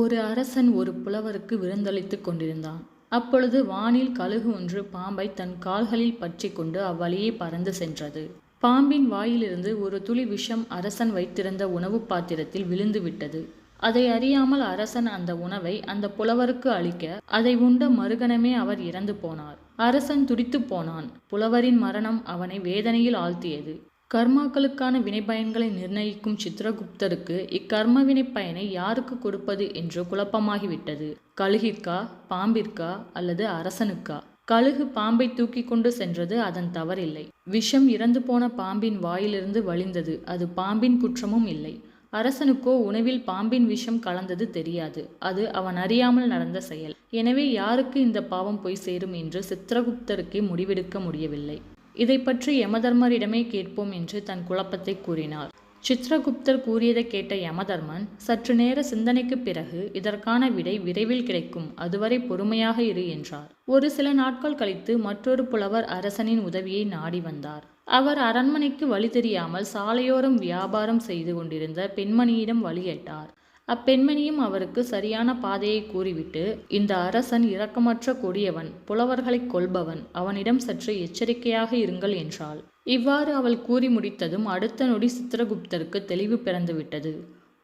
ஒரு அரசன் ஒரு புலவருக்கு விருந்தளித்துக் கொண்டிருந்தான். அப்பொழுது வானில் கழுகு ஒன்று பாம்பை தன் கால்களில் பற்றி கொண்டு அவ்வழியே பறந்து சென்றது. பாம்பின் வாயிலிருந்து ஒரு துளி விஷம் அரசன் வைத்திருந்த உணவு பாத்திரத்தில் விழுந்து விட்டது. அதை அறியாமல் அரசன் அந்த உணவை அந்த புலவருக்கு அளிக்க அதை உண்ட மறுகணமே அவர் இறந்து போனார். அரசன் துடித்து போனான். புலவரின் மரணம் அவனை வேதனையில் ஆழ்த்தியது. கர்மாக்களுக்கான வினைப்பயன்களை நிர்ணயிக்கும் சித்திரகுப்தருக்கு இக்கர்ம வினைப்பயனை யாருக்கு கொடுப்பது என்று குழப்பமாகிவிட்டது. கழுகிற்கா பாம்பிற்கா அல்லது அரசனுக்கா? கழுகு பாம்பை தூக்கி கொண்டு சென்றது அதன் தவறில்லை. விஷம் இறந்து போன பாம்பின் வாயிலிருந்து வழிந்தது அது பாம்பின் குற்றமும் இல்லை. அரசனுக்கோ உணவில் பாம்பின் விஷம் கலந்தது தெரியாது அது அவன் அறியாமல் நடந்த செயல். எனவே யாருக்கு இந்த பாவம் போய் சேரும் என்று சித்திரகுப்தருக்கே முடிவெடுக்க முடியவில்லை. இதை பற்றி யமதர்மரிடமே கேட்போம் என்று தன் குழப்பத்தை கூறினார் சித்ரகுப்தர் கூறியதை கேட்ட யமதர்மன் சற்று நேர சிந்தனைக்கு பிறகு இதற்கான விடை விரைவில் கிடைக்கும் அதுவரை பொறுமையாக இரு என்றார். ஒரு சில நாட்கள் கழித்து மற்றொரு புலவர் அரசனின் உதவியை நாடி வந்தார். அவர் அரண்மனைக்கு வழி தெரியாமல் சாலையோரம் வியாபாரம் செய்து கொண்டிருந்த பெண்மணியிடம் வழி கேட்டார் அப்பெண்மணியும் அவருக்கு சரியான பாதையை கூறிவிட்டு இந்த அரசன் இரக்கமற்ற கொடியவன் புலவர்களைக் கொள்பவன் அவனிடம் சற்று எச்சரிக்கையாக இருங்கள் என்றாள். இவ்வாறு அவள் கூறி முடித்ததும் அடுத்த நொடி சித்திரகுப்தருக்கு தெளிவு பிறந்துவிட்டது.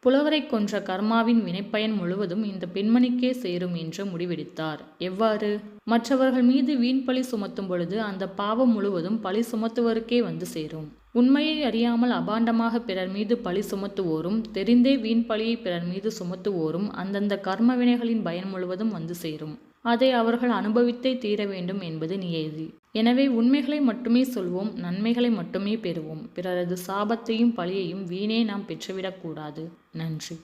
புலவரை கொன்ற கர்மாவின் வினைப்பயன் முழுவதும் இந்த பெண்மணிக்கே சேரும் என்று முடிவெடுத்தார். எவ்வாறு? மற்றவர்கள் மீது வீண் பழி சுமத்தும் பொழுது அந்த பாவம் முழுவதும் பழி சுமத்துவருக்கே வந்து சேரும். உண்மையை அறியாமல் அபாண்டமாக பிறர் மீது பழி சுமத்துவோரும் தெரிந்தே வீண் பழியை பிறர் மீது சுமத்துவோரும் அந்தந்த கர்ம வினைகளின் பயன் முழுவதும் வந்து சேரும். அதை அவர்கள் அனுபவித்தே தீர வேண்டும் என்பது நியதி. எனவே உண்மைகளை மட்டுமே சொல்வோம் நன்மைகளை மட்டுமே பெறுவோம். பிறரது சாபத்தையும் பழியையும் வீணே நாம் பெற்றுவிடக்கூடாது. நன்றி.